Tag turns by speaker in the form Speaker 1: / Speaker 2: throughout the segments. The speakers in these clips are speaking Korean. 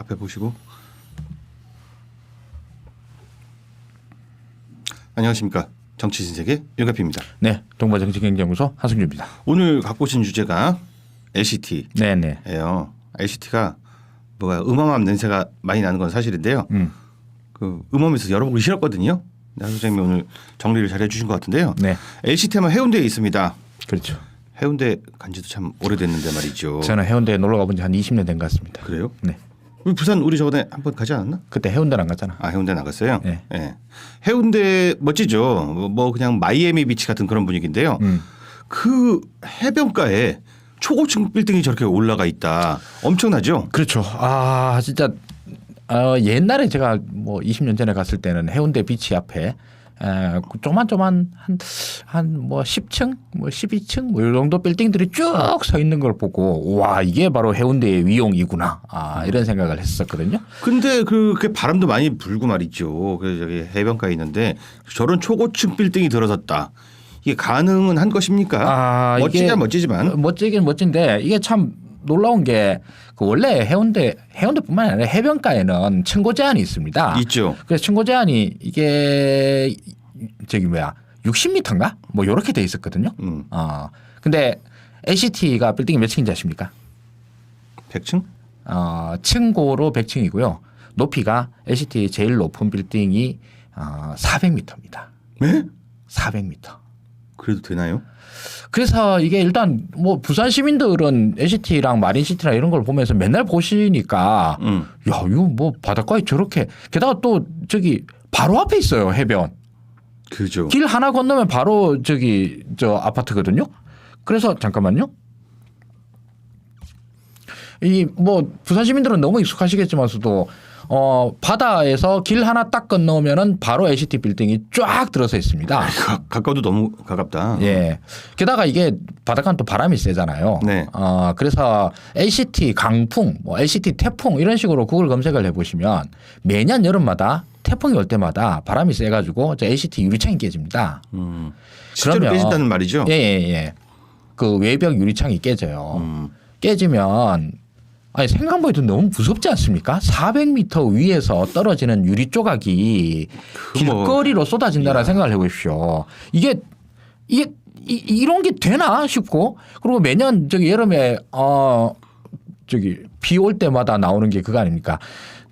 Speaker 1: 앞에 보시고 안녕하십니까 정치 신세계 윤가피입니다.
Speaker 2: 네, 동부정치 경제연구소 하승규입니다.
Speaker 1: 오늘 갖고 오신 주제가 LCT예요.
Speaker 2: 네, 네.
Speaker 1: LCT가 뭐가 음험한 냄새가 많이 나는 건 사실인데요.
Speaker 2: 음,
Speaker 1: 그 음험에서 열어보기 싫었거든요. 한 선생님이 오늘 정리를 잘 해주신 것 같은데요.
Speaker 2: 네,
Speaker 1: LCT만 해운대에 있습니다.
Speaker 2: 그렇죠.
Speaker 1: 해운대 간지도 참 오래됐는데 말이죠.
Speaker 2: 저는 해운대에 놀러 가본 지 한 20년 된 것 같습니다.
Speaker 1: 그래요?
Speaker 2: 네,
Speaker 1: 우리 부산 우리 저번에 한번 가지 않았나?
Speaker 2: 그때 해운대는 안 갔잖아.
Speaker 1: 아 해운대 나갔어요.
Speaker 2: 네.
Speaker 1: 예. 해운대 멋지죠. 뭐, 뭐 그냥 마이애미 비치 같은 그런 분위기인데요.
Speaker 2: 음,
Speaker 1: 그 해변가에 초고층 빌딩이 저렇게 올라가 있다. 엄청나죠.
Speaker 2: 그렇죠. 아, 진짜 어, 옛날에 제가 뭐 20년 전에 갔을 때는 해운대 비치 앞에 에, 그 조만조만 한 한 뭐 10층, 뭐 12층 뭐 이 정도 빌딩들이 쭉 서 있는 걸 보고 와 이게 바로 해운대의 위용이구나 아, 이런 생각을 했었거든요.
Speaker 1: 근데 그게 바람도 많이 불고 말이죠. 그래서 저기 해변가에 있는데 저런 초고층 빌딩이 들어섰다. 이게 가능은 한 것입니까?
Speaker 2: 아,
Speaker 1: 멋지긴 멋지지만
Speaker 2: 멋지긴 멋진데 이게 참 놀라운 게 그 원래 해운대 해운대뿐만 아니라 해변가에는 층고 제한이 있습니다.
Speaker 1: 있죠.
Speaker 2: 그래서 층고 제한이 이게 저기 뭐야 60m인가 뭐 요렇게 돼 있었거든요.
Speaker 1: 음.
Speaker 2: 어 근데 LCT가 빌딩이 몇 층인지 아십니까?
Speaker 1: 100층?
Speaker 2: 어 층고로 100층이고요. 높이가 LCT 제일 높은 빌딩이 어 400m입니다.
Speaker 1: 네?
Speaker 2: 400m.
Speaker 1: 그래도 되나요?
Speaker 2: 그래서 이게 일단 뭐 부산 시민들은 LCT랑 마린시티랑 이런 걸 보면서 맨날 보시니까
Speaker 1: 음.
Speaker 2: 야 이거 뭐 바닷가에 저렇게 게다가 또 저기 바로 앞에 있어요 해변
Speaker 1: 그죠.
Speaker 2: 길 하나 건너면 바로 저기 저 아파트거든요. 그래서 잠깐만요. 이 뭐 부산 시민들은 너무 익숙하시겠지만서도 어 바다에서 길 하나 딱 건너면은 바로 LCT 빌딩이 쫙 들어서 있습니다.
Speaker 1: 가, 가까워도 너무 가깝다.
Speaker 2: 예. 게다가 이게 바닷가는 또 바람이 세잖아요.
Speaker 1: 네.
Speaker 2: 어, 그래서 LCT 강풍, 뭐 LCT 태풍 이런 식으로 구글 검색을 해보시면 매년 여름마다 태풍이 올 때마다 바람이 세가지고 저 LCT 유리창이 깨집니다.
Speaker 1: 음. 실제로
Speaker 2: 그러면-
Speaker 1: 깨진다는 말이죠.
Speaker 2: 예, 예, 예. 그 외벽 유리창이 깨져요.
Speaker 1: 음.
Speaker 2: 깨지면 아니 생각보다 너무 무섭지 않습니까? 400m 위에서 떨어지는 유리 조각이
Speaker 1: 그 뭐-
Speaker 2: 길거리로 쏟아진다는 생각을 해보십시오. 이게 이게 이, 이런 게 되나 싶고 그리고 매년 저기 여름에 어 저기 비 올 때마다 나오는 게 그거 아닙니까?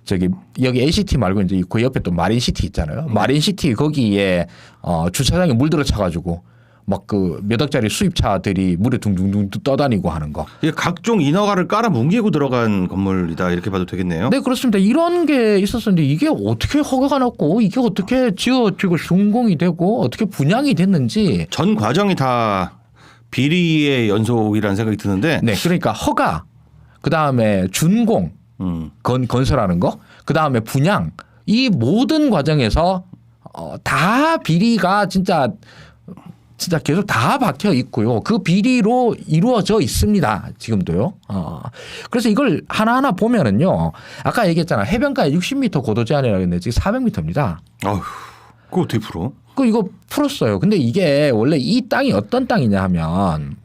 Speaker 2: 저기 여기 LCT 말고 이제 그 옆에 또 마린시티 있잖아요. 마린시티 거기에 어 주차장에 물들어 차가지고 막 그 몇 억짜리 수입차들이 물에 둥둥둥 떠다니고 하는 거.
Speaker 1: 이게 각종 인허가를 깔아 뭉개고 들어간 건물이다 이렇게 봐도 되겠네요.
Speaker 2: 네 그렇습니다. 이런 게 있었었는데 이게 어떻게 허가가 났고 이게 어떻게 지어지고 준공이 되고 어떻게 분양이 됐는지
Speaker 1: 전 과정이 다 비리의 연속이라는 생각이 드는데
Speaker 2: 네 그러니까 허가 그 다음에 준공
Speaker 1: 음.
Speaker 2: 건 건설하는 거 그 다음에 분양 이 모든 과정에서 어, 다 비리가 진짜 진짜 계속 다 박혀 있고요. 그 비리로 이루어져 있습니다. 지금도요. 어. 그래서 이걸 하나하나 보면은요. 아까 얘기했잖아. 해변가에 60m 고도 제한이라고 했는데 지금 400m입니다.
Speaker 1: 아휴, 그거 어떻게 풀어?
Speaker 2: 그 이거 풀었어요. 근데 이게 원래 이 땅이 어떤 땅이냐 하면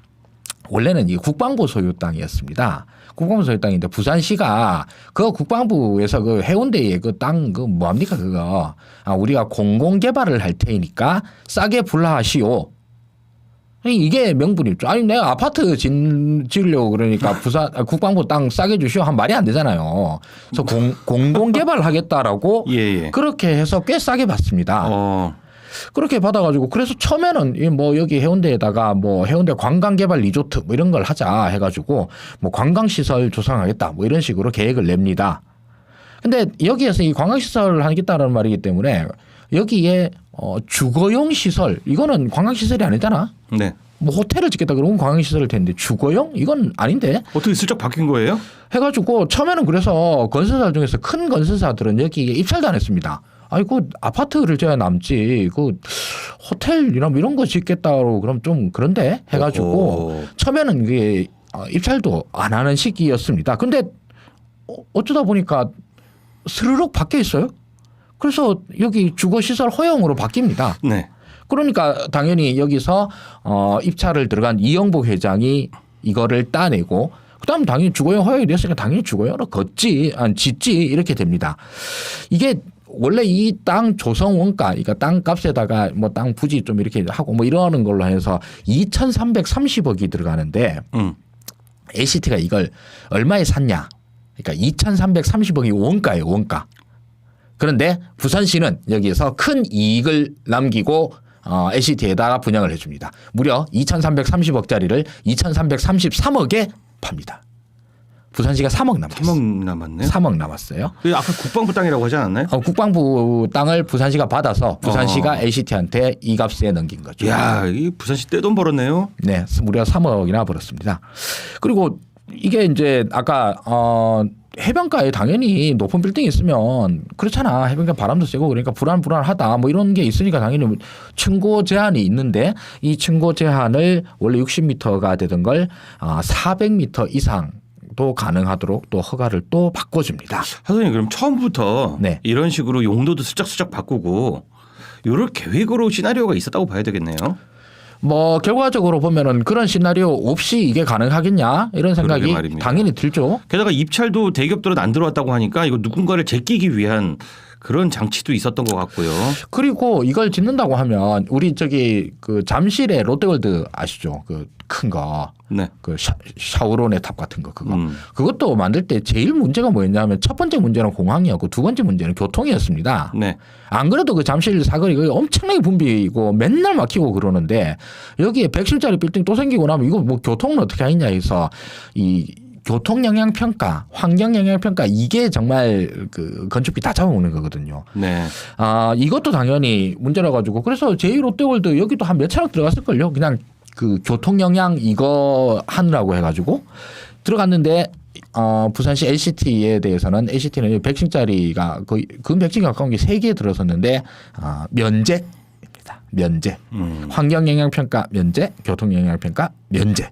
Speaker 2: 원래는 이 국방부 소유 땅이었습니다. 국방부 소유 땅인데 부산시가 그 국방부에서 그 해운대에 그 땅 그 뭐합니까 그거 아 우리가 공공 개발을 할 테니까 싸게 불하시오. 이게 명분이죠. 아니 내가 아파트 짓, 지으려고 그러니까 부산 아, 국방부 땅 싸게 주시오 한 말이 안 되잖아요. 그래서 공, 공공 개발하겠다라고
Speaker 1: 예, 예.
Speaker 2: 그렇게 해서 꽤 싸게 받습니다.
Speaker 1: 어.
Speaker 2: 그렇게 받아가지고 그래서 처음에는 이뭐 여기 해운대에다가 뭐 해운대 관광개발 리조트 뭐 이런 걸 하자 해가지고 뭐 관광시설 조성하겠다 뭐 이런 식으로 계획을 냅니다. 근데 여기에서 이 관광시설을 하겠다는 말이기 때문에 여기에 어 주거용 시설 이거는 관광시설이 아니잖아.
Speaker 1: 네.
Speaker 2: 뭐 호텔을 짓겠다 그러면 관광시설일 텐데 주거용 이건 아닌데
Speaker 1: 어떻게 슬쩍 바뀐 거예요?
Speaker 2: 해가지고 처음에는 그래서 건설사 중에서 큰 건설사들은 여기에 입찰도 안 했습니다. 아이고 아파트를 져야 남지 그 호텔이나 뭐 이런 거 짓겠다고 그럼 좀 그런데 해가지고
Speaker 1: 어허.
Speaker 2: 처음에는 이게 어, 입찰도 안 하는 시기였습니다. 근데 어- 어쩌다 보니까 스르륵 바뀌어 있어요. 그래서 여기 주거시설 허용으로 바뀝니다.
Speaker 1: 네.
Speaker 2: 그러니까 당연히 여기서 어 입찰을 들어간 이영복 회장이 이거를 따내고 그다음 당연히 주거용 허용이 됐으니까 당연히 주거용으로 걷지, 아니 짓지 이렇게 됩니다. 이게 원래 이 땅 조성 원가, 그러니까 땅 값에다가 뭐 땅 부지 좀 이렇게 하고 뭐 이러는 걸로 해서 2,330억이 들어가는데
Speaker 1: 음.
Speaker 2: ACT가 이걸 얼마에 샀냐? 그러니까 2,330억이 원가예요, 원가. 그런데 부산시는 여기에서 큰 이익을 남기고 어, LCT에다가 분양을 해줍니다. 무려 2,330억짜리를 2,333억에 팝니다. 부산시가 3억 남았어요.
Speaker 1: 3억 남았네.
Speaker 2: 3억 남았어요.
Speaker 1: 그 아까 국방부 땅이라고 하지 않았나요?
Speaker 2: 어, 국방부 땅을 부산시가 받아서 부산시가
Speaker 1: 어.
Speaker 2: LCT한테 이 값에 넘긴 거죠.
Speaker 1: 야, 이 부산시 떼돈 벌었네요.
Speaker 2: 네, 무려 3억이나 벌었습니다. 그리고 이게 이제 아까 어 해변가에 당연히 높은 빌딩이 있으면 그렇잖아. 해변가 바람도 세고 그러니까 불안 불안하다. 뭐 이런 게 있으니까 당연히 층고 제한이 있는데 이 층고 제한을 원래 60m가 되던 걸 아, 400m 이상 도 가능하도록 또 허가를 또 바꿔줍니다.
Speaker 1: 하선님 그럼 처음부터
Speaker 2: 네.
Speaker 1: 이런 식으로 용도도 슬쩍슬쩍 바꾸고 요럴 계획으로 시나리오가 있었다고 봐야 되겠네요.
Speaker 2: 뭐 결과적으로 보면은 그런 시나리오 없이 이게 가능하겠냐 이런 생각이. 당연히 들죠.
Speaker 1: 게다가 입찰도 대기업들은 안 들어왔다고 하니까 이거 누군가를 제끼기 위한 그런 장치도 있었던 것 같고요.
Speaker 2: 그리고 이걸 짓는다고 하면 우리 저기 그 잠실에 롯데월드 아시죠? 그 큰 거.
Speaker 1: 네.
Speaker 2: 그 샤, 샤오론의 탑 같은 거 그거.
Speaker 1: 음.
Speaker 2: 그것도 만들 때 제일 문제가 뭐였냐면 첫 번째 문제는 공항이었고 두 번째 문제는 교통이었습니다.
Speaker 1: 네.
Speaker 2: 안 그래도 그 잠실 사거리 그 엄청나게 붐비고 맨날 막히고 그러는데 여기에 100실짜리 빌딩 또 생기고 나면 이거 뭐 교통은 어떻게 하느냐 해서 이 교통 영향 평가, 환경 영향 평가 이게 정말 그 건축비 다 잡아먹는 거거든요.
Speaker 1: 네.
Speaker 2: 아 이것도 당연히 문제라 가지고 그래서 제2 롯데월드 여기도 한 몇 천억 들어갔을 걸요. 그냥 그 교통 영향 이거 하느라고 해가지고 들어갔는데 어 부산시 LCT에 대해서는 LCT는 100층짜리가 거의 근 100층 가까운 게 세 개 들어섰는데 아 면제입니다. 면제.
Speaker 1: 음.
Speaker 2: 환경 영향 평가 면제, 교통 영향 평가 면제.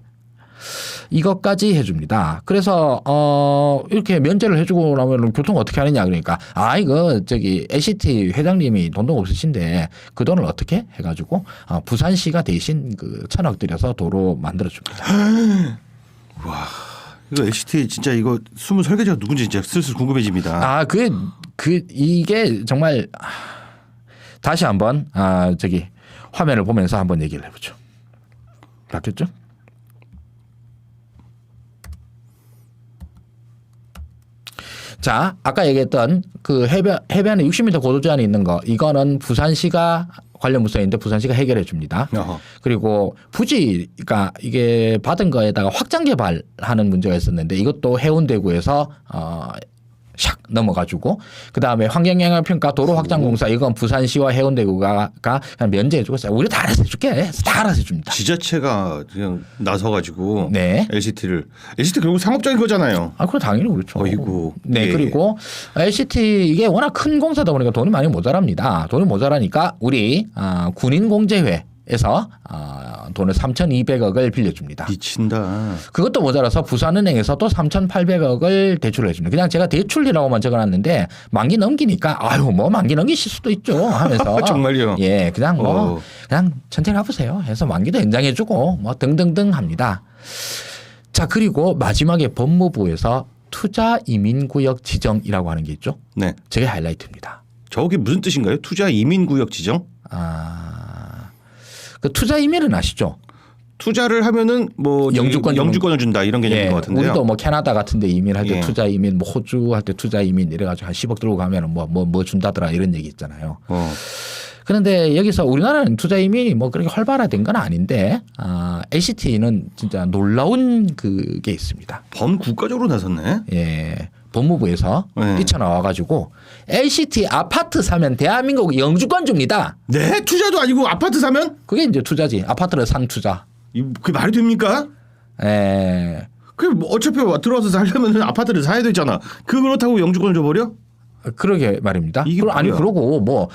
Speaker 2: 이것까지 해줍니다. 그래서 어 이렇게 면제를 해주고 나면 교통 어떻게 하느냐 그러니까 아 이거 저기 LCT 회장님이 돈도 없으신데 그 돈을 어떻게 해가지고 어, 부산시가 대신 그 천억 들여서 도로 만들어 줍니다.
Speaker 1: 이거 LCT 진짜 이거 숨은 설계자가 누군지 진짜 슬슬 궁금해집니다.
Speaker 2: 아 그 그 이게 정말 아, 다시 한번 아 저기 화면을 보면서 한번 얘기를 해보죠. 바뀌었죠? 자, 아까 얘기했던 그 해변 해변에 60m 고도 제한이 있는 거 이거는 부산시가 관련 부서인데 부산시가 해결해 줍니다.
Speaker 1: 어허.
Speaker 2: 그리고 부지가 이게 받은 거에다가 확장 개발하는 문제가 있었는데 이것도 해운대구에서 어. 샥 넘어가지고 그 다음에 환경영향평가 도로 확장 공사 이건 부산시와 해운대구가 면제해 주고 있어요. 우리 다 알아서 해줄게. 다 알아서 해줍니다.
Speaker 1: 지자체가 그냥 나서가지고
Speaker 2: 네.
Speaker 1: LCT를 LCT 결국 상업적인 거잖아요.
Speaker 2: 아, 그럼 당연히 그렇죠.
Speaker 1: 어이구.
Speaker 2: 네,
Speaker 1: 예.
Speaker 2: 그리고 LCT 이게 워낙 큰 공사다 보니까 돈이 많이 모자랍니다. 돈이 모자라니까 우리 아, 군인공제회 에서 아, 돈을 3,200억을 빌려줍니다.
Speaker 1: 미친다.
Speaker 2: 그것도 모자라서 부산은행에서 또 3,800억을 대출을 해줍니다. 그냥 제가 대출이라고만 적어놨는데 만기 넘기니까 아유 뭐 만기 넘기실 수도 있죠 하면서
Speaker 1: 정말요?
Speaker 2: 예, 그냥 뭐
Speaker 1: 어.
Speaker 2: 그냥 천천히 가보세요. 해서 만기도 연장해주고 뭐 등등등 합니다. 자 그리고 마지막에 법무부에서 투자 이민구역 지정이라고 하는 게 있죠.
Speaker 1: 네.
Speaker 2: 저게 하이라이트입니다.
Speaker 1: 저게 무슨 뜻인가요? 투자 이민 구역 지정?
Speaker 2: 아, 그 투자 이민은 아시죠?
Speaker 1: 투자를 하면은 뭐
Speaker 2: 영주권
Speaker 1: 영주권을 준다 이런 개념인 것 같은데요.
Speaker 2: 우리도 뭐 캐나다 같은데 이민 할 때
Speaker 1: 예.
Speaker 2: 투자 이민, 뭐 호주 할 때 투자 이민 이래가지고 한 10억 들고 가면은 뭐뭐 뭐 준다더라 이런 얘기 있잖아요.
Speaker 1: 어.
Speaker 2: 그런데 여기서 우리나라는 투자 이민이 뭐 그렇게 활발화된 건 아닌데 아, LCT는 진짜 놀라운 그게 있습니다.
Speaker 1: 범 국가적으로 나섰네.
Speaker 2: 예. 법무부에서
Speaker 1: 네.
Speaker 2: 뛰쳐나와가지고 LCT 아파트 사면 대한민국 영주권 줍니다.
Speaker 1: 네, 투자도 아니고 아파트 사면
Speaker 2: 그게 이제 투자지. 아파트를 산 투자.
Speaker 1: 이- 그게 말이 됩니까?
Speaker 2: 예.
Speaker 1: 그뭐 어차피 들어와서 살려면 아파트를 사야 되잖아. 그 그렇다고 영주권을 줘버려?
Speaker 2: 그러게 말입니다.
Speaker 1: 이게
Speaker 2: 그럼 아니
Speaker 1: 뭐야?
Speaker 2: 그러고 뭐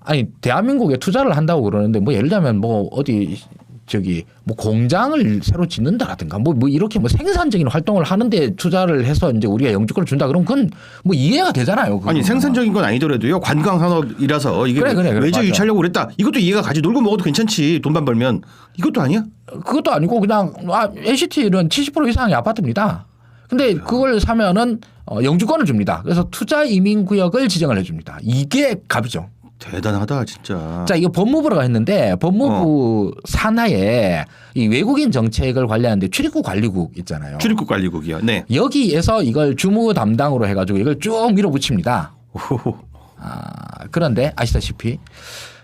Speaker 2: 아니 대한민국에 투자를 한다고 그러는데 뭐 예를 들면 뭐 어디 저기 뭐 공장을 새로 짓는다라든가 뭐, 뭐 이렇게 뭐 생산적인 활동을 하는데 투자를 해서 이제 우리가 영주권을 준다 그럼 그건 뭐 이해가 되잖아요.
Speaker 1: 아니 생산적인 건 아니더라도요. 관광 산업이라서 이게
Speaker 2: 그래, 그래, 그래,
Speaker 1: 외제. 유치하려고 그랬다. 이것도 이해가 가지. 놀고 먹어도 괜찮지. 돈만 벌면 이것도 아니야?
Speaker 2: 그것도 아니고 그냥 아, LCT는 70% 이상이 아파트입니다. 근데 그걸 사면은 어, 영주권을 줍니다. 그래서 투자 이민 구역을 지정을 해줍니다. 이게 갑이죠.
Speaker 1: 대단하다 진짜.
Speaker 2: 자, 이거 법무부가 했는데 법무부 산하에 이 외국인 정책을 관리하는데 출입국 관리국 있잖아요.
Speaker 1: 출입국 관리국이요. 네.
Speaker 2: 여기에서 이걸 주무 담당으로 해가지고 이걸 쭉 밀어붙입니다.
Speaker 1: 오호호.
Speaker 2: 아, 그런데 아시다시피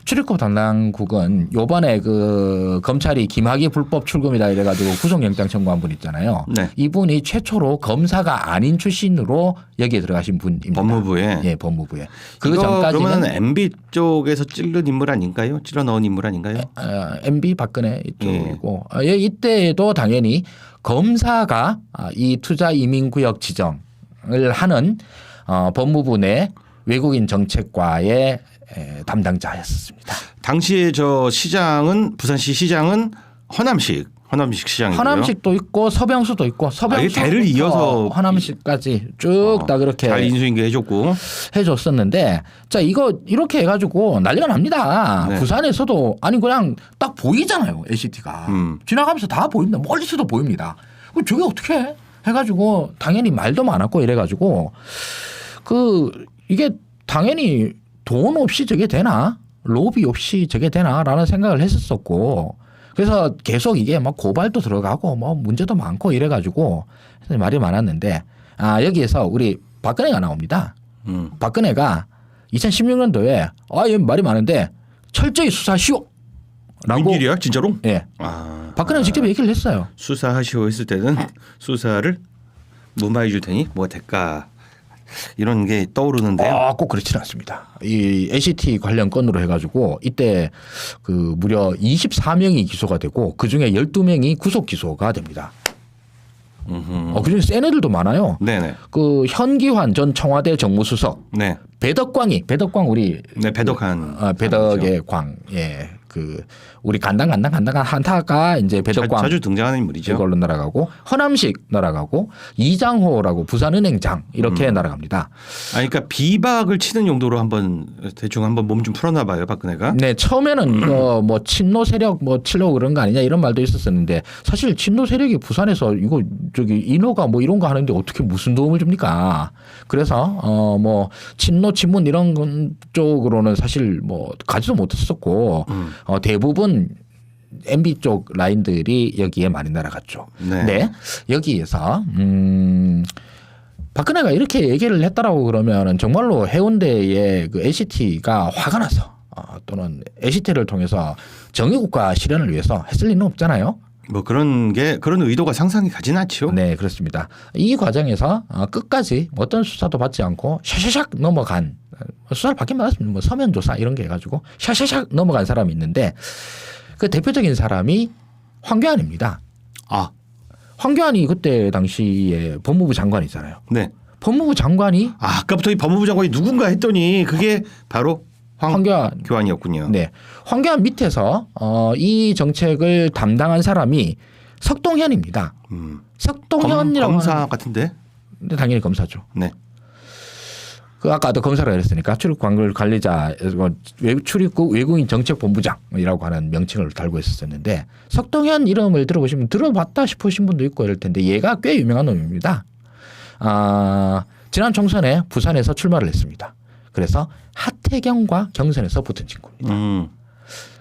Speaker 2: 출입국 담당국은 요번에 그 검찰이 김학의 불법 출금이다 이래가지고 구속영장 청구한 분 있잖아요.
Speaker 1: 네.
Speaker 2: 이분이 최초로 검사가 아닌 출신으로 여기에 들어가신 분입니다.
Speaker 1: 법무부에.
Speaker 2: 예, 법무부에. 그 전까지는
Speaker 1: 그러면 MB 쪽에서 찔른 인물 아닌가요? 찔러 넣은 인물 아닌가요?
Speaker 2: 어, MB 박근혜
Speaker 1: 예.
Speaker 2: 이쪽이고 어, 예, 이때에도 당연히 검사가 아, 이 투자 이민 구역 지정을 하는 어, 법무부 내 외국인 정책과의 에, 담당자였습니다.
Speaker 1: 당시에 저 시장은 부산시 시장은 허남식 허남식 시장이고요.
Speaker 2: 허남식도 있고 서병수도 있고 서병수
Speaker 1: 아, 대를 이어서
Speaker 2: 허남식까지 쭉다 그렇게
Speaker 1: 어, 잘 인수인계 해줬고
Speaker 2: 해줬었는데 자 이거 이렇게 해가지고 난리가 납니다.
Speaker 1: 네.
Speaker 2: 부산에서도 아니 그냥 딱 보이잖아요 LCT가
Speaker 1: 음.
Speaker 2: 지나가면서 다 보입니다. 멀리서도 보입니다. 그럼 저게 어떻게 해? 해가지고 당연히 말도 많았고 이래가지고 그 이게 당연히 돈 없이 저게 되나 로비 없이 저게 되나라는 생각을 했었었고 그래서 계속 이게 막 고발도 들어가고 뭐 문제도 많고 이래 가지고 말이 많았는데 아 여기에서 우리 박근혜가 나옵니다.
Speaker 1: 음.
Speaker 2: 박근혜가 2016년도에 아, 얘 말이 많은데 철저히 수사시오. 라고
Speaker 1: 웬일이야 진짜로?
Speaker 2: 예.
Speaker 1: 아,
Speaker 2: 박근혜는 직접 얘기를 했어요.
Speaker 1: 수사하시오 했을 때는 수사를 무마해 줄 테니 뭐 대가 이런 게 떠오르는데요.
Speaker 2: 아, 꼭 그렇지는 않습니다. 이 NCT 관련 건으로 해가지고 이때 그 무려 24명이 기소가 되고 그 중에 12명이 구속 기소가 됩니다.
Speaker 1: 음흠.
Speaker 2: 어, 그 중에 센 애들도 많아요.
Speaker 1: 네네.
Speaker 2: 그 현기환 전 청와대 정무수석,
Speaker 1: 네.
Speaker 2: 배덕광이 배덕광 우리
Speaker 1: 네 배덕한
Speaker 2: 어, 배덕의 광, 예, 그 우리 간당 간당 간당한 한타가 이제 배덕광
Speaker 1: 자, 주 등장하는 인물이죠.
Speaker 2: 이걸로 날아가고 허남식 날아가고 이장호라고 부산은행장 이렇게 날아갑니다.
Speaker 1: 아, 그러니까 비박을 치는 용도로 한번 대충 한번 몸 좀 풀어놔 봐요, 박근혜가.
Speaker 2: 네 처음에는 이거 뭐 친노 세력 뭐 치려고 그런 거 아니냐 이런 말도 있었었는데 사실 친노 세력이 부산에서 이거 저기 인허가 뭐 이런 거 하는데 어떻게 무슨 도움을 줍니까? 그래서 어뭐 친노 친문 이런 건 쪽으로는 사실 뭐 가지도 못했었고
Speaker 1: 음.
Speaker 2: 어 대부분 MB 쪽 라인들이 여기에 많이 날아갔죠.
Speaker 1: 네.
Speaker 2: 네. 여기에서 음 박근혜가 이렇게 얘기를 했다라고 그러면은 정말로 해운대의 그 LCT가 화가 나서 어, 또는 LCT를 통해서 정의국가 실현을 위해서 했을 리는 없잖아요.
Speaker 1: 뭐 그런 게 그런 의도가 상상이 가진 않죠.
Speaker 2: 네, 그렇습니다. 이 과정에서 어, 끝까지 어떤 수사도 받지 않고 샤샤샥 넘어간 어, 수사를 받긴 받았습니다. 뭐 서면 조사 이런 게 해가지고 샤샤샥 넘어간 사람이 있는데 그 대표적인 사람이 황교안입니다.
Speaker 1: 아,
Speaker 2: 황교안이 그때 당시에 법무부 장관이잖아요.
Speaker 1: 네.
Speaker 2: 법무부 장관이
Speaker 1: 아, 아까부터 이 법무부 장관이 누군가 했더니 그게 바로
Speaker 2: 황 교안
Speaker 1: 황교안이었군요.
Speaker 2: 네 황교안 밑에서 어, 이 정책을 담당한 사람이 석동현입니다.
Speaker 1: 음. 검,
Speaker 2: 석동현이라고
Speaker 1: 검사 같은데.
Speaker 2: 네, 당연히 검사죠.
Speaker 1: 네.
Speaker 2: 그 아까도 검사라 그랬으니까 출입 관글 관리자 뭐 외- 출입국 외국인 정책 본부장이라고 하는 명칭을 달고 있었는데 석동현 이름을 들어보시면 들어봤다 싶으신 분도 있고 이럴 텐데 얘가 꽤 유명한 놈입니다. 아, 지난 총선에 부산에서 출마를 했습니다. 그래서 하태경과 경선에서 붙은 친구입니다.
Speaker 1: 음.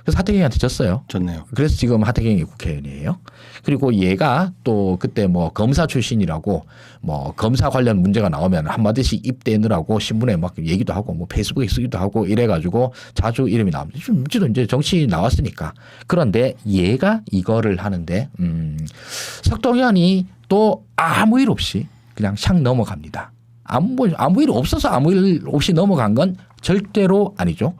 Speaker 2: 그래서 하태경한테 졌어요.
Speaker 1: 좋네요.
Speaker 2: 그래서 지금 하태경이 국회의원이에요. 그리고 얘가 또 그때 뭐 검사 출신이라고 뭐 검사 관련 문제가 나오면 한마디씩 입대느라고 신문에 막 얘기도 하고 뭐 페이스북에 쓰기도 하고 이래가지고 자주 이름이 나옵니다. 지금 지도 이제 정치 나왔으니까. 그런데 얘가 이거를 하는데 음 석동현이 또 아무 일 없이 그냥 샥 넘어갑니다. 아무 아무 일 없어서 아무 일 없이 넘어간 건 절대로 아니죠.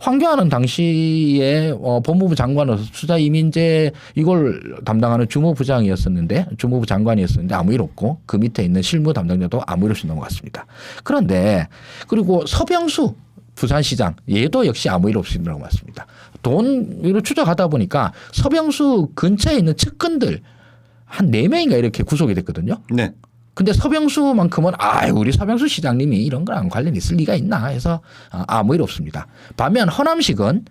Speaker 2: 황교안은 당시에 어, 법무부 장관으로서 수사 이민제 이걸 담당하는 주무부장이었었는데 주무부 장관이었었는데 아무 일 없고 그 밑에 있는 실무 담당자도 아무 일 없이 넘어갔습니다. 그런데 그리고 서병수 부산시장 얘도 역시 아무 일 없이 넘어갔습니다. 돈으로 추적하다 보니까 서병수 근처에 있는 측근들 한 네명인가 이렇게 구속이 됐거든요.
Speaker 1: 네.
Speaker 2: 근데 서병수만큼은 아 우리 서병수 시장님이 이런 거랑 관련 있을 리가 있나 해서 아, 아무 일 없습니다. 반면 허남식은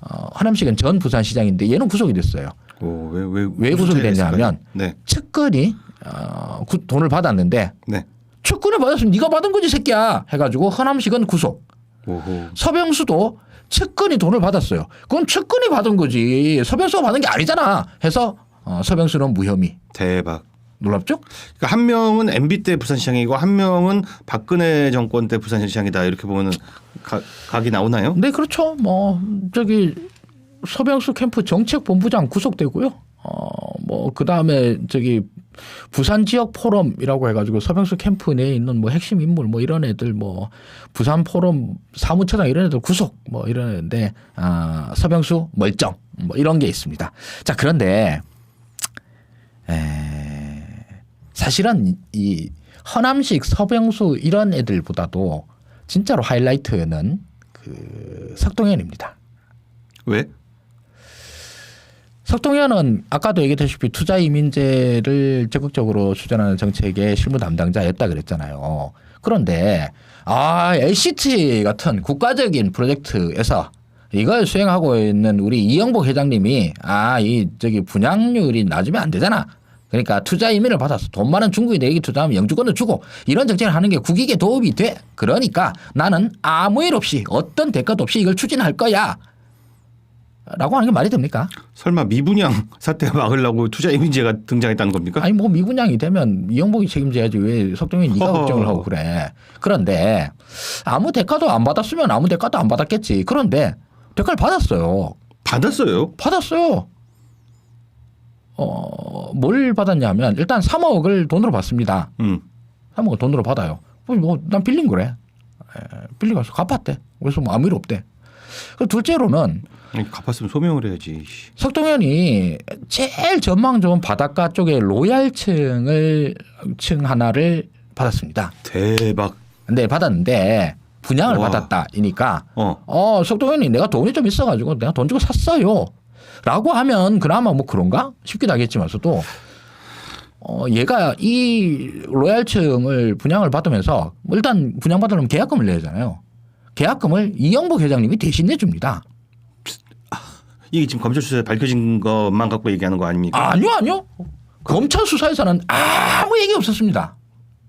Speaker 2: 어, 허남식은 전 부산시장인데 얘는 구속이 됐어요.
Speaker 1: 오, 왜, 왜,
Speaker 2: 왜
Speaker 1: 무슨
Speaker 2: 구속이? 됐냐면
Speaker 1: 네.
Speaker 2: 측근이 어, 구- 돈을 받았는데
Speaker 1: 네.
Speaker 2: 측근을 받았으면 네가 받은 거지 새끼야 해가지고 허남식은 구속
Speaker 1: 오호.
Speaker 2: 서병수도 측근이 돈을 받았어요. 그건 측근이 받은 거지 서병수가 받은 게 아니잖아 해서 어, 서병수는 무혐의
Speaker 1: 대박.
Speaker 2: 놀랍죠?
Speaker 1: 그러니까 한 명은 MB 때 부산시장이고 한 명은 박근혜 정권 때 부산시장이다 이렇게 보면은 가, 각이 나오나요?
Speaker 2: 네 그렇죠. 뭐 저기 서병수 캠프 정책본부장 구속되고요. 어뭐 그다음에 저기 부산 지역 포럼이라고 해가지고 서병수 캠프 내에 있는 뭐 핵심 인물 뭐 이런 애들 뭐 부산 포럼 사무처장 이런 애들 구속 뭐 이런 애인데 아 서병수 멀쩡 뭐 이런 게 있습니다. 자 그런데 에, 사실은 이 허남식 서병수 이런 애들보다도 진짜로 하이라이트는 그 석동현입니다.
Speaker 1: 왜?
Speaker 2: 석동현은 아까도 얘기했다시피 투자 이민제를 적극적으로 추진하는 정책의 실무 담당자였다 그랬잖아요. 그런데 아 LCT 같은 국가적인 프로젝트에서 이걸 수행하고 있는 우리 이영복 회장님이 아 이 저기 분양률이 낮으면 안 되잖아. 그러니까 투자 이민을 받아서 돈 많은 중국에 내기 투자하면 영주권을 주고 이런 정책을 하는 게 국익에 도움이 돼. 그러니까 나는 아무 일 없이 어떤 대가도 없이 이걸 추진할 거야. 라고 하는 게 말이 됩니까?
Speaker 1: 설마 미분양 사태 막으려고 투자 이민제가 등장했다는 겁니까?
Speaker 2: 아니 뭐 미분양이 되면 이영복이 책임져야지 왜 석동현이 네가. 걱정을 하고 그래. 그런데 아무 대가도 안 받았으면 아무 대가도 안 받았겠지. 그런데 대가를 받았어요.
Speaker 1: 받았어요.
Speaker 2: 받았어요. 어, 뭘 받았냐면 일단 3억을 돈으로 받습니다.
Speaker 1: 음.
Speaker 2: 3억을 돈으로 받아요. 뭐 난 빌린 거래. 에, 빌리가서 갚았대. 그래서 뭐 아무 일 없대. 그 둘째로는
Speaker 1: 아니, 갚았으면 소명을 해야지.
Speaker 2: 석동현이 제일 전망 좋은 바닷가 쪽에 로얄층을 층 하나를 받았습니다.
Speaker 1: 대박.
Speaker 2: 근데 받았는데 분양을
Speaker 1: 와.
Speaker 2: 받았다 이니까
Speaker 1: 어.
Speaker 2: 어 석동현이 내가 돈이 좀 있어가지고 내가 돈 주고 샀어요. 라고 하면 그나마 뭐 그런가 싶기도 하겠지만서도 어 얘가 이 로얄층을 분양을 받으면서 뭐 일단 분양 받으려면 계약금을 내야 하잖아요. 계약금을 이영복 회장님이 대신 내줍니다.
Speaker 1: 이게 지금 검찰 수사에 밝혀진 것만 갖고 얘기하는 거 아닙니까?
Speaker 2: 아니요, 아니요. 검찰 수사에서는 아무 얘기 없었습니다.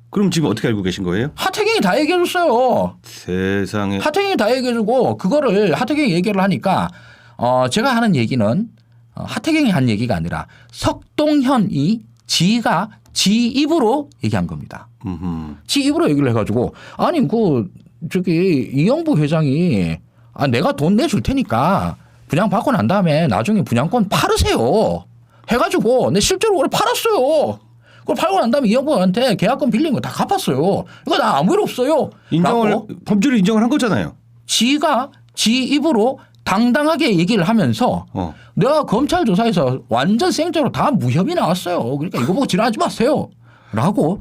Speaker 1: 그럼 지금 어떻게 알고 계신 거예요?
Speaker 2: 하태경이 다 얘기해줬어요.
Speaker 1: 세상에.
Speaker 2: 하태경이 다 얘기해주고 그거를 하태경이 얘기를 하니까 어 제가 하는 얘기는 어, 하태경이 한 얘기가 아니라 석동현이 지가 지 입으로 얘기한 겁니다.
Speaker 1: 음흠.
Speaker 2: 지 입으로 얘기를 해가지고 아니 그 저기 이영부 회장이 아 내가 돈 내줄 테니까 분양 받고 난 다음에 나중에 분양권 팔으세요. 해가지고 내 실제로 그걸 팔았어요. 그걸 팔고 난 다음에 이영부한테 계약금 빌린 거 다 갚았어요. 이거 나 아무 일 없어요.
Speaker 1: 인정을 범죄를 인정을 한 거잖아요.
Speaker 2: 지가 지 입으로 당당하게 얘기를 하면서
Speaker 1: 어.
Speaker 2: 내가 검찰 조사에서 완전 생짜로 다 무혐의 나왔어요. 그러니까 이거 보고 지랄하지 마세요. 라고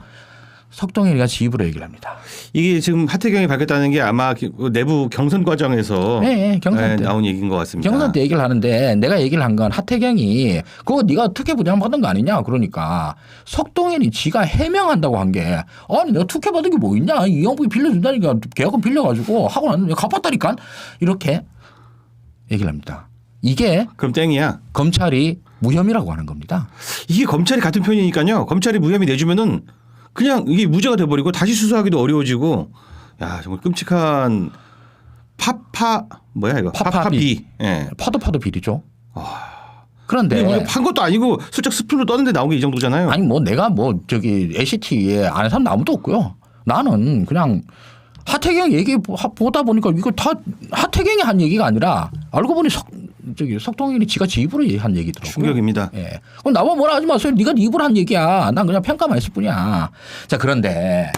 Speaker 2: 석동현이가 지 입으로 얘기를 합니다.
Speaker 1: 이게 지금 하태경이 밝혔다는 게 아마 내부 경선 과정에서
Speaker 2: 네, 네, 경선
Speaker 1: 네,
Speaker 2: 때.
Speaker 1: 나온 얘기인 것 같습니다.
Speaker 2: 경선 때 얘기를 하는데 내가 얘기를 한 건 하태경이 그거 네가 특혜 분양 받은 거 아니냐 그러니까 석동현이 지가 해명한다고 한 게 아니 내가 특혜 받은 게 뭐 있냐 이영복이 빌려준다니까 계약금 빌려가지고 하고 나는 갚았다니까 이렇게 얘기를 합니다. 이게
Speaker 1: 그럼 땡이야.
Speaker 2: 검찰이 무혐의라고 하는 겁니다.
Speaker 1: 이게 검찰이 같은 편이니까요. 검찰이 무혐의 내주면은 그냥 이게 무죄가 돼버리고 다시 수사하기도 어려워지고 야 정말 끔찍한 파파 뭐야 이거
Speaker 2: 파파비.
Speaker 1: 예.
Speaker 2: 파도 파도 비리죠.
Speaker 1: 근데
Speaker 2: 그런데
Speaker 1: 우리가 판 것도 아니고 슬쩍 스프로 떴는데 나온 게 이 정도잖아요.
Speaker 2: 아니 뭐 내가 뭐 저기 LCT에 아는 사람 아무도 없고요. 나는 그냥 하태경 얘기 보- 보다 보니까 이거 다 하태경이 한 얘기가 아니라 알고 보니 석 저기 석동현이 지가 지 입으로 한 얘기더라고요.
Speaker 1: 충격입니다.
Speaker 2: 예. 그럼 나만 뭐라 하지 마세요. 네가 네 입으로 한 얘기야. 난 그냥 평가만 했을 뿐이야. 자 그런데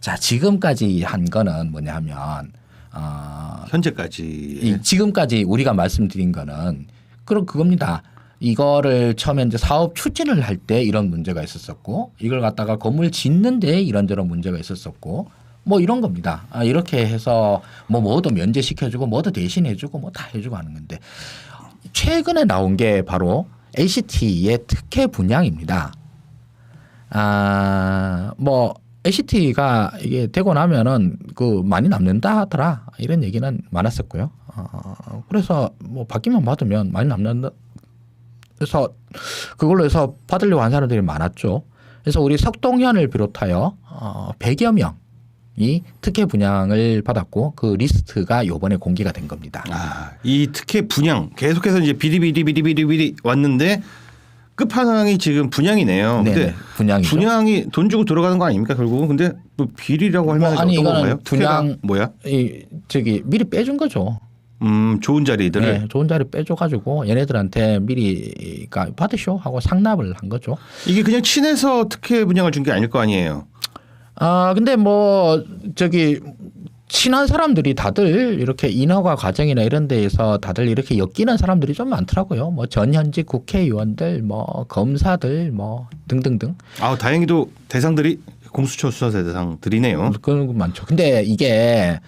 Speaker 2: 자 지금까지 한 거는 뭐냐면 어,
Speaker 1: 현재까지
Speaker 2: 이 지금까지 우리가 말씀드린 거는 그런 그겁니다. 이거를 처음에 이제 사업 추진을 할 때 이런 문제가 있었었고 이걸 갖다가 건물 짓는 데 이런저런 문제가 있었었고 뭐 이런 겁니다. 아, 이렇게 해서 뭐 뭐도 면제시켜주고 뭐도 대신해주고 뭐 다 해주고 하는 건데 최근에 나온 게 바로 LCT의 특혜 분양입니다. 아, 뭐 LCT가 이게 되고 나면은 그 많이 남는다 하더라 이런 얘기는 많았었고요. 어, 그래서 뭐 받기만 받으면 많이 남는다. 그래서 그걸로 해서 받으려고 한 사람들이 많았죠. 그래서 우리 석동현을 비롯하여 어, 100여 명 이 특혜 분양을 받았고 그 리스트가 요번에 공개가 된 겁니다.
Speaker 1: 아, 이 특혜 분양 계속해서 이제 비리비리 비리비리 비리 왔는데 끝판왕이 지금 분양이네요.
Speaker 2: 네,
Speaker 1: 근데
Speaker 2: 분양이죠.
Speaker 1: 분양이 돈 주고 들어가는 거 아닙니까 결국은? 근데 뭐 비리라고
Speaker 2: 할뭐
Speaker 1: 만한
Speaker 2: 아니,
Speaker 1: 어떤 건가요?
Speaker 2: 분양-
Speaker 1: 뭐야?
Speaker 2: 이 저기 미리 빼준 거죠.
Speaker 1: 음, 좋은 자리들을
Speaker 2: 네, 좋은 자리 빼줘가지고 얘네들한테 미리 가 받으쇼 하고 상납을 한 거죠.
Speaker 1: 이게 그냥 친해서 특혜 분양을 준 게 아닐 거 아니에요.
Speaker 2: 아 근데 뭐 저기 친한 사람들이 다들 이렇게 인허가 과정이나 이런 데에서 다들 이렇게 엮이는 사람들이 좀 많더라고요. 뭐 전현직 국회의원들, 뭐 검사들, 뭐 등등등
Speaker 1: 아, 다행히도 대상들이 공수처 수사 대상들이네요.
Speaker 2: 그런 거 많죠. 근데 이게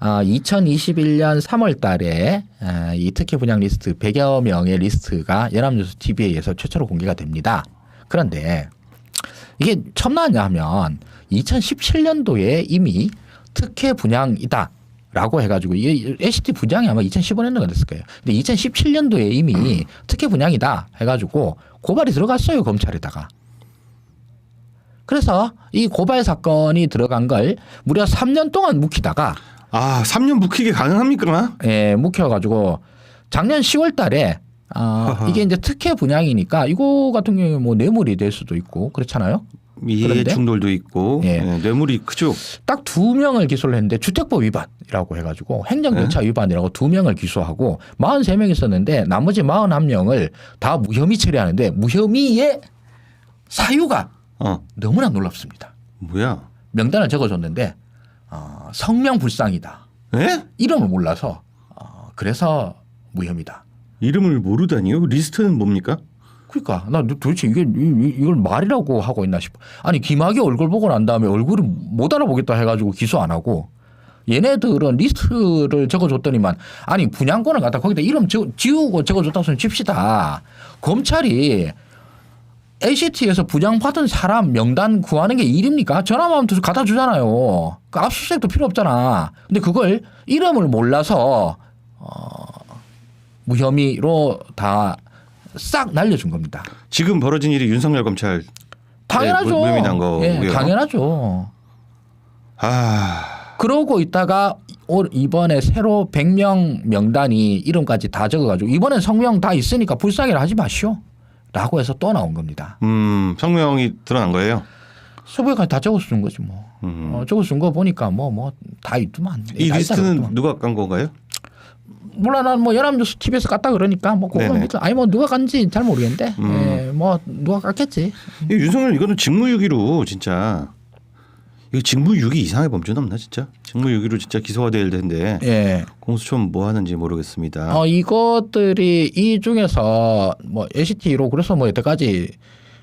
Speaker 2: 아 2021년 3월 달에 아, 이 특혜 분양 리스트 100여 명의 리스트가 연합뉴스 TV에서 최초로 공개가 됩니다. 그런데 이게 처음 나왔냐 하면 2017년도에 이미 특혜 분양이다. 라고 해가지고 이게 LCT 분양이 아마 2015년도가 됐을 거예요. 근데 2017년도에 이미 특혜 분양이다 해가지고 고발이 들어갔어요 검찰에다가. 그래서 이 고발 사건이 들어간 걸 무려 3년 동안 묵히다가
Speaker 1: 아, 3년 묵히기 가능합니까?
Speaker 2: 예, 묵혀가지고 작년 10월달에 아. 이게 이제 특혜 분양이니까 이거 같은 경우에 뭐 뇌물이 될 수도 있고 그렇잖아요.
Speaker 1: 이해? 충돌도 있고
Speaker 2: 예.
Speaker 1: 예, 뇌물이 크죠.
Speaker 2: 딱 두 명을 기소를 했는데 주택법 위반이라고 해가지고 행정절차 위반이라고 두 명을 기소하고 43명 있었는데 나머지 41명을 다 무혐의 처리하는데 무혐의의 사유가
Speaker 1: 어,
Speaker 2: 너무나 놀랍습니다.
Speaker 1: 뭐야?
Speaker 2: 명단을 적어줬는데 어, 성명 불상이다.
Speaker 1: 예?
Speaker 2: 이름을 몰라서 어, 그래서 무혐의다.
Speaker 1: 이름을 모르다니요? 리스트는 뭡니까?
Speaker 2: 그러니까 나 도대체 이게 이- 이- 이걸 말이라고 하고 있나 싶어. 아니 김학의 얼굴 보고 난 다음에 얼굴을 못 알아보겠다 해가지고 기소 안 하고 얘네들은 리스트를 적어줬더니만 아니 분양권을 갖다 거기다 이름 지- 지우고 적어줬다 손 칩시다. 검찰이 LCT에서 분양받은 사람 명단 구하는 게 일입니까? 전화만 갖다 주잖아요. 그 압수수색도 필요 없잖아. 근데 그걸 이름을 몰라서 어, 무혐의로 다 싹 날려준 겁니다.
Speaker 1: 지금 벌어진 일이 윤석열 검찰
Speaker 2: 당연하죠.
Speaker 1: 무- 무혐의 난 거고요.
Speaker 2: 예, 당연하죠.
Speaker 1: 아
Speaker 2: 그러고 있다가 올 이번에 새로 100명 명단이 이름까지 다 적어가지고 이번엔 성명 다 있으니까 불쌍해를 하지 마시오. 라고 해서 또 나온 겁니다.
Speaker 1: 음, 성명이 드러난 거예요.
Speaker 2: 서부에까지 다 적어준 거지 뭐.
Speaker 1: 음.
Speaker 2: 어, 적어준 거 보니까 뭐 뭐 다 있더만. 이다
Speaker 1: 리스트는
Speaker 2: 있더만.
Speaker 1: 누가 깐 건가요?
Speaker 2: 몰라 난뭐 연합뉴스 TV에서 깠다 그러니까 뭐 그거는. 믿어. 아니 뭐 누가 깐지 잘 모르겠는데
Speaker 1: 음.
Speaker 2: 예, 뭐 누가 깠겠지.
Speaker 1: 이 윤석열 이거는 직무유기로 진짜 이거 직무유기 이상의 범죄는 없나 진짜? 직무유기로 진짜 기소가 될 텐데
Speaker 2: 예.
Speaker 1: 공수처는 뭐 하는지 모르겠습니다.
Speaker 2: 어, 이것들이 이 중에서 뭐 LCT로 그래서 뭐 여태까지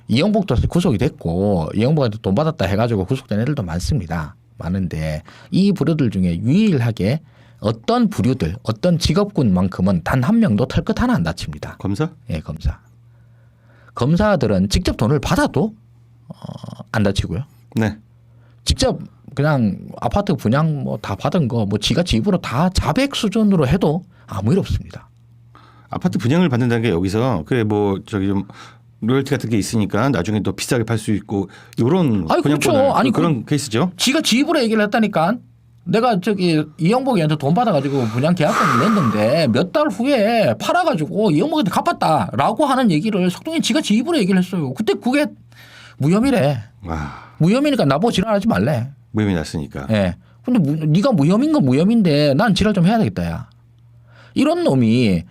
Speaker 2: 이영복도 구속이 됐고 이영복한테 돈 받았다 해가지고 구속된 애들도 많습니다. 많은데 이 부류들 중에 유일하게 어떤 부류들 어떤 직업군만큼은 단 한 명도 털끝 하나 안 다칩니다.
Speaker 1: 검사?
Speaker 2: 예, 검사. 검사들은 직접 돈을 받아도 어, 안 다치고요.
Speaker 1: 네.
Speaker 2: 직접 그냥 아파트 분양 뭐 다 받은 거 뭐 지가 집으로 다 자백 수준으로 해도 아무 일 없습니다.
Speaker 1: 아파트 분양을 받는다는 게 여기서 그래 뭐 저기 좀 로열티 같은 게 있으니까 나중에 더 비싸게 팔 수 있고 요런
Speaker 2: 아니, 그렇죠. 아니,
Speaker 1: 그런 케이스죠.
Speaker 2: 지가 집으로 얘기를 했다니까. 내가 저기 이영복이한테 돈 받아가지고 분양 계약금을 냈는데 몇 달 후에 팔아가지고 이영복한테 갚았다라고 하는 얘기를 석동이 지가 집으로 얘기를 했어요. 그때 그게 무혐의래.
Speaker 1: 와
Speaker 2: 무혐의니까 나보고 지랄하지 말래.
Speaker 1: 무혐의 났으니까.
Speaker 2: 예. 근데 무, 네가 무혐의인 건 무혐의인데 난 지랄 좀 해야 되겠다 야. 이런 놈이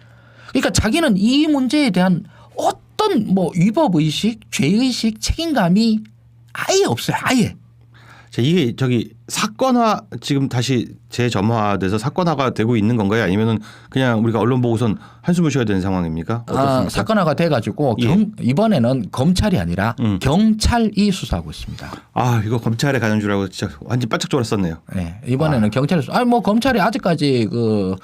Speaker 2: 그러니까 자기는 이 문제에 대한 어떤 뭐 위법 의식, 죄 의식, 책임감이 아예 없어요. 아예.
Speaker 1: 자 이게 저기 사건화 지금 다시 재점화돼서 사건화가 되고 있는 건가요? 아니면은 그냥 우리가 언론 보고선 한숨을 쉬어야 되는 상황입니까?
Speaker 2: 아,
Speaker 1: 어떻습니까?
Speaker 2: 사건화가 돼가지고
Speaker 1: 예.
Speaker 2: 경, 이번에는 검찰이 아니라
Speaker 1: 음.
Speaker 2: 경찰이 수사하고 있습니다.
Speaker 1: 아 이거 검찰에 가는 줄 알고 진짜 완전 바짝 졸았었네요.
Speaker 2: 예, 이번에는 경찰이 수- 아니 뭐 검찰이 아직까지 그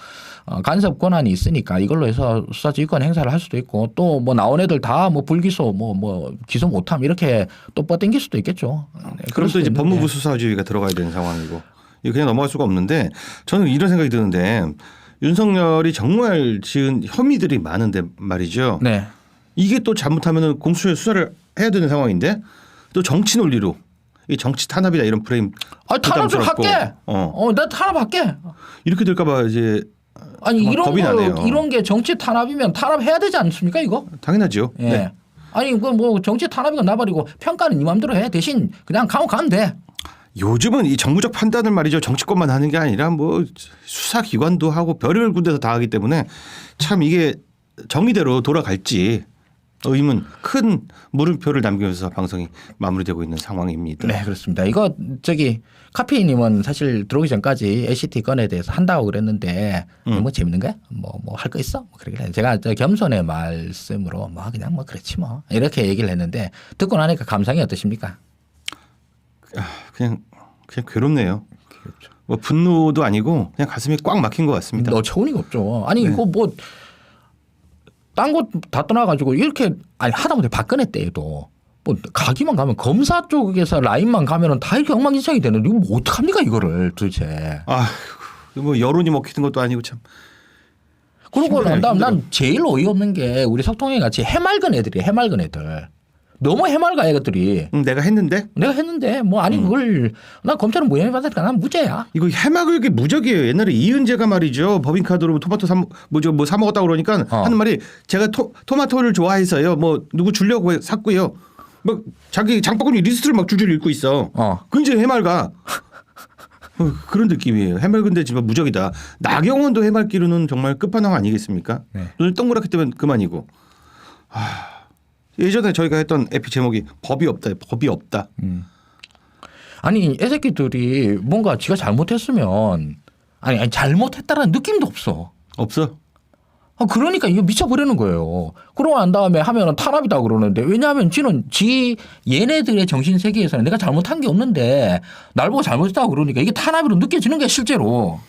Speaker 2: 어, 간섭 권한이 있으니까 이걸로 해서 수사 지휘권 행사를 할 수도 있고 또 뭐 나온 애들 다 뭐 불기소 뭐 뭐 기소 못함 이렇게 또 뻗땡길 수도 있겠죠. 네, 그럴
Speaker 1: 그럼 또 이제
Speaker 2: 있는데.
Speaker 1: 법무부 수사지휘가 들어가야 되는 상황이고 이거 그냥 넘어갈 수가 없는데 저는 이런 생각이 드는데 윤석열이 정말 지은 혐의들이 많은데 말이죠.
Speaker 2: 네.
Speaker 1: 이게 또 잘못하면은 공수처에 수사를 해야 되는 상황인데 또 정치 논리로 이 정치 탄압이다 이런 프레임
Speaker 2: 아 탄압 좀. 할게.
Speaker 1: 어.
Speaker 2: 어, 나 탄압할게.
Speaker 1: 이렇게 될까봐 이제
Speaker 2: 아니 이런
Speaker 1: 겁이
Speaker 2: 거
Speaker 1: 나네요.
Speaker 2: 이런 게 정치 탄압이면 탄압해야 되지 않습니까 이거?
Speaker 1: 당연하죠.
Speaker 2: 예.
Speaker 1: 네.
Speaker 2: 아니 그뭐 정치 탄압이건 나발이고 평가는 네 맘대로 해 대신 그냥 감옥 가면 돼.
Speaker 1: 요즘은 이 정무적 판단을 말이죠 정치권만 하는 게 아니라 뭐 수사기관도 하고 별의별 군데서 다 하기 때문에 참 이게 정의대로 돌아갈지 의문 큰 물음표를 남기면서 방송이 마무리되고 있는 상황입니다.
Speaker 2: 네 그렇습니다. 이거 저기 카피님은 사실 들어오기 전까지 LCT 건에 대해서 한다고 그랬는데
Speaker 1: 음.
Speaker 2: 뭐 재밌는 거야? 뭐 뭐 할 거 있어? 뭐 그러길래 제가 저 겸손의 말씀으로 뭐 그냥 뭐 그렇지 뭐 이렇게 얘기를 했는데 듣고 나니까 감상이 어떠십니까?
Speaker 1: 그냥 그냥 괴롭네요. 뭐 분노도 아니고 그냥 가슴이 꽉 막힌 것 같습니다.
Speaker 2: 너 처운이가 없죠. 아니
Speaker 1: 네.
Speaker 2: 이거 뭐 딴곳다 떠나가지고 이렇게 아니 하다못해 박근혜 때에도 뭐 가기만 가면 검사 쪽에서 라인만 가면은 다 이렇게 엉망진창이 되는데 이거 뭐 어떡합니까 이거를 도대체.
Speaker 1: 아, 뭐 여론이 먹히는 것도 아니고 참.
Speaker 2: 그러고 난 다음. 난 제일 어이없는 게 우리 석동이 같이 해맑은 애들이 해맑은 애들. 너무 해맑아 애들이.
Speaker 1: 음, 내가 했는데
Speaker 2: 내가 했는데 뭐 아니 그걸 나 검찰은 무혐의 받으니까 난 무죄야.
Speaker 1: 이거 해막을 게 무적이에요. 옛날에 이은재가 말이죠. 법인카드로 토마토 사 뭐죠 뭐 사 먹었다 그러니까
Speaker 2: 어.
Speaker 1: 하는 말이 제가 토, 토마토를 좋아해서요. 뭐 누구 주려고 해- 샀고요. 막 자기 장바구니 리스트를 막 줄줄 읽고 있어.
Speaker 2: 어.
Speaker 1: 근데 해맑아. 어, 그런 느낌이에요. 해맑은데 지금 무적이다. 나경원도 해맑기로는 정말 끝판왕 아니겠습니까?
Speaker 2: 네.
Speaker 1: 눈을 동그랗게 뜨면 그만이고. 아, 예전에 저희가 했던 에피 제목이 법이 없다. 법이 없다.
Speaker 2: 아니 애새끼들이 뭔가 지가 잘못했으면 아니, 아니 잘못했다라는 느낌도 없어.
Speaker 1: 없어.
Speaker 2: 아, 그러니까 이거 미쳐버리는 거예요. 그러고 난 다음에 하면은 탄압이다 그러는데 왜냐하면 지는 지 얘네들의 정신 세계에서는 내가 잘못한 게 없는데 날 보고 잘못했다고 그러니까 이게 탄압으로 느껴지는 게 실제로.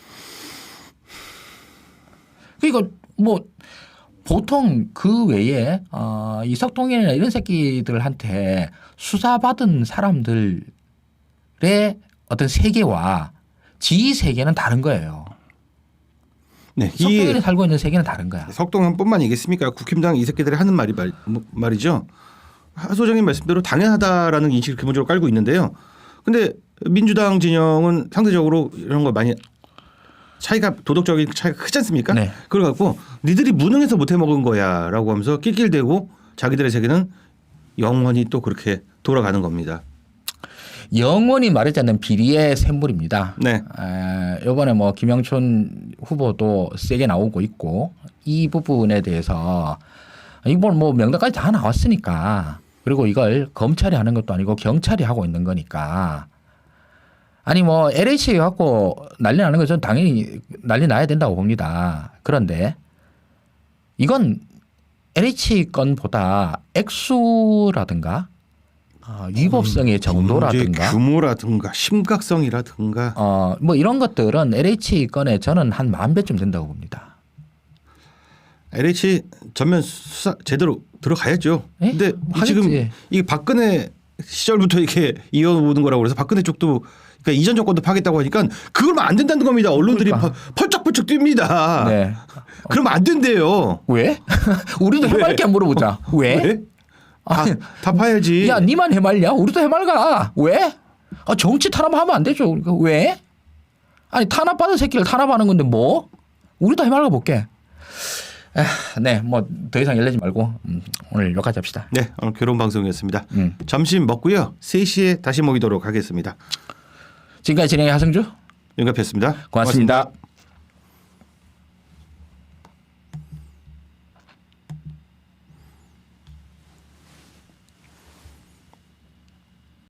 Speaker 2: 그러니까 뭐 보통 그 외에 어, 이 석동현이나 이런 새끼들한테 수사받은 사람들의 어떤 세계와 지 세계는 다른 거예요.
Speaker 1: 네. 이
Speaker 2: 석동현이 살고 있는 세계는 다른 거야.
Speaker 1: 석동현뿐만 이겠습니까? 국힘당 이 새끼들이 하는 말이 말, 뭐, 말이죠. 하 소장님 말씀대로 당연하다라는 인식을 기본적으로 깔고 있는데요. 근데 민주당 진영은 상대적으로 이런 거 많이 차이가 도덕적인 차이가 크지 않습니까?
Speaker 2: 네.
Speaker 1: 그걸 갖고 니들이 무능해서 못해 먹은 거야라고 하면서 낄낄대고 자기들의 세계는 영원히 또 그렇게 돌아가는 겁니다.
Speaker 2: 영원히 마르지 않는 비리의 샘물입니다.
Speaker 1: 네.
Speaker 2: 에, 이번에 뭐 김영춘 후보도 세게 나오고 있고 이 부분에 대해서 이번 뭐 명단까지 다 나왔으니까 그리고 이걸 검찰이 하는 것도 아니고 경찰이 하고 있는 거니까 아니 뭐 LH 갖고 난리 나는 것은 당연히 난리 나야 된다고 봅니다. 그런데 이건 LH 건보다 액수라든가 아, 위법성의 정도라든가
Speaker 1: 문제의 규모라든가 심각성이라든가
Speaker 2: 어, 뭐 이런 것들은 LH 건에 저는 한 만 배쯤 된다고 봅니다.
Speaker 1: LH 전면 수사 제대로 들어가야죠.
Speaker 2: 예?
Speaker 1: 근데
Speaker 2: 하겠지.
Speaker 1: 지금 이 박근혜 시절부터 이렇게 이어오는 거라고 그래서 박근혜 쪽도 그러니까 이전 정권도 파겠다고 하니까 그러면 안 된다는 겁니다. 언론들이
Speaker 2: 그러니까.
Speaker 1: 펄- 펄쩍펄쩍 뜁니다.
Speaker 2: 네.
Speaker 1: 그러면 안 된대요.
Speaker 2: 왜? 우리도
Speaker 1: 왜?
Speaker 2: 해맑게 한번 물어보자. 왜?
Speaker 1: 왜?
Speaker 2: 아니,
Speaker 1: 다 파야지.
Speaker 2: 야, 니만 해맑냐? 우리도 해맑아. 왜? 아, 정치 탄압하면 안 되죠. 그러니까 왜? 아니, 탄압받은 새끼를 탄압하는 건데 뭐? 우리도 해맑아 볼게. 에, 네, 뭐 더 이상 열내지 말고 음, 오늘 여기까지 합시다.
Speaker 1: 네, 오늘 괴로운 방송이었습니다.
Speaker 2: 음.
Speaker 1: 점심 먹고요. 3시에 다시 모이도록 하겠습니다.
Speaker 2: 지금까지 진행의 하승주
Speaker 1: 윤갑했습니다.
Speaker 2: 고맙습니다.